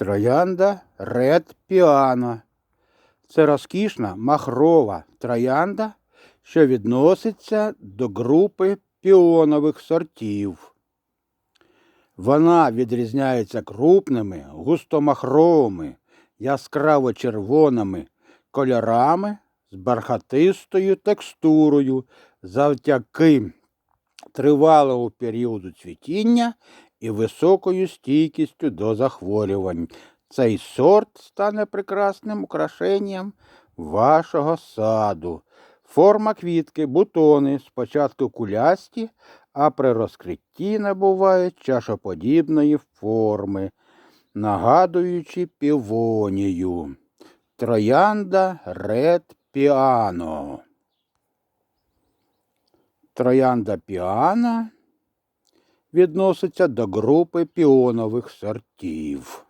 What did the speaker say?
Троянда Red Piano. Це розкішна махрова троянда, що відноситься до групи піонових сортів. Вона відрізняється крупними, густомахровими, яскраво червоними кольорами з бархатистою текстурою завдяки тривалого періоду цвітіння і високою стійкістю до захворювань. Цей сорт стане прекрасним украшенням вашого саду. Форма квітки, бутони спочатку кулясті, а при розкритті набувають чашоподібної форми, нагадуючи півонію. Троянда Ред Піано. Троянда піана відноситься до групи піонових сортів.